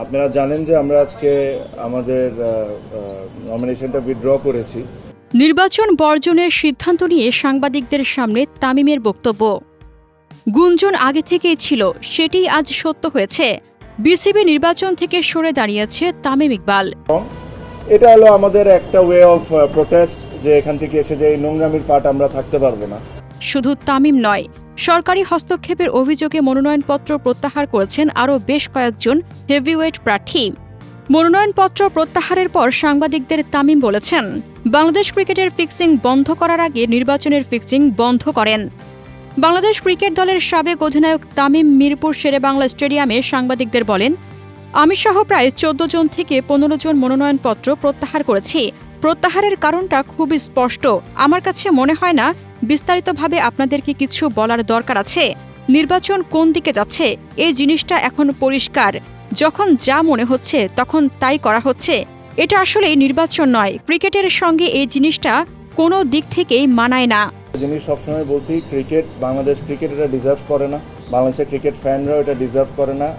আপনারা জানেন যে আমরা আজকে আমাদের নমিনেশনটা উইথড্র করেছি। নির্বাচন বর্জনের সিদ্ধান্ত নিয়ে সাংবাদিকদের সামনে তামিমের বক্তব্য। গুঞ্জন আগে থেকেই ছিল সেটি আজ সত্য হয়েছে। বিসিবি নির্বাচন থেকে সরে দাঁড়িয়েছে তামিম ইকবাল। এটা হলো আমাদের একটা ওয়ে অফ প্রোটেস্ট যে এখান থেকে এসে যে নোংরামির পার্ট আমরা থাকতে পারব না। শুধু তামিম নয় সরকারি হস্তক্ষেপের অভিযোগে মনোনয়নপত্র প্রত্যাহার করেছেন আরও বেশ কয়েকজন হেভিওয়েট প্রার্থী। মনোনয়নপত্র প্রত্যাহারের পর সাংবাদিকদের তামিম বলেছেন, বাংলাদেশ ক্রিকেটের ফিক্সিং বন্ধ করার আগে নির্বাচনের ফিক্সিং বন্ধ করেন। বাংলাদেশ ক্রিকেট দলের সাবেক অধিনায়ক তামিম মিরপুর শেরেবাংলা স্টেডিয়ামে সাংবাদিকদের বলেন, আমি সহ প্রায় চোদ্দ জন থেকে পনেরো জন মনোনয়নপত্র প্রত্যাহার করেছি। প্রত্যাহারের কারণটা খুবই স্পষ্ট। আমার কাছে মনে হয় না বিস্তারিতভাবে আপনাদেরকে কিছু বলার দরকার আছে? নির্বাচন কোন দিকে যাচ্ছে? এই জিনিসটা এখন পরিষ্কার। যখন যা মনে হচ্ছে, তখন তাই করা হচ্ছে। এটা আসলে নির্বাচন নয়। ক্রিকেটের সঙ্গে এই জিনিসটা কোনো দিক থেকেই মানায় না। জিনিস সবসময় বলছি, ক্রিকেট, বাংলাদেশ ক্রিকেট এটা ডিজার্ভ করে না। বাংলাদেশের ক্রিকেট ফ্যানরাও এটা ডিজার্ভ করে না।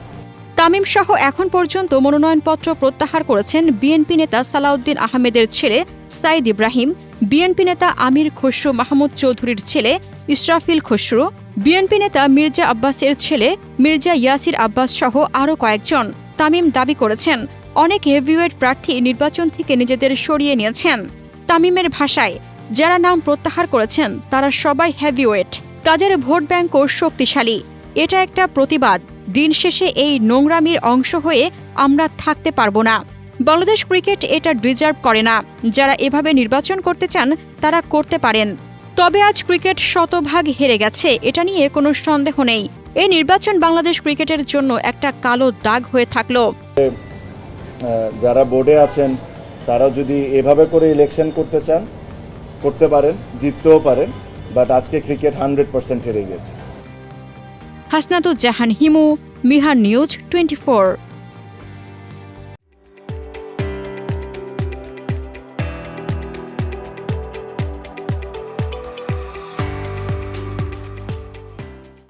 তামিম সহ এখন পর্যন্ত মনোনয়নপত্র প্রত্যাহার করেছেন বিএনপি নেতা সালাউদ্দিন আহমেদের ছেলে সাইদ ইব্রাহিম, বিএনপি নেতা আমির খসরু মাহমুদ চৌধুরীর ছেলে ইসরাফিল খসরু, বিএনপি নেতা মির্জা আব্বাসের ছেলে মির্জা ইয়াসির আব্বাস সহ আরও কয়েকজন তামিম দাবি করেছেন। অনেক হেভিওয়েট প্রার্থী নির্বাচন থেকে নিজেদের সরিয়ে নিয়েছেন। তামিমের ভাষায়, যারা নাম প্রত্যাহার করেছেন, তারা সবাই হেভিওয়েট তাদের ভোট ব্যাংকও শক্তিশালী। এটা একটা প্রতিবাদ। দিন শেষে এই নোংরামির অংশ হয়ে আমরা থাকতে পারব না। বাংলাদেশ ক্রিকেট এটা ডিজার্ভ করে না। যারা এভাবে নির্বাচন করতে চান, তারা করতে পারেন। তবে আজ ক্রিকেট শতভাগ হেরে গেছে, এটা নিয়ে কোনো সন্দেহ নেই। এই নির্বাচন বাংলাদেশ ক্রিকেটের জন্য একটা কালো দাগ হয়ে থাকল। যারা বোর্ডে আছেন তারা যদি এভাবে করে ইলেকশন করতে চান, করতে পারেন, জিততেও পারেন, বাট আজকে ক্রিকেট হান্ড্রেড পার্সেন্ট হেরে গেছে। Hasnatujjahan Himu Mihan news twenty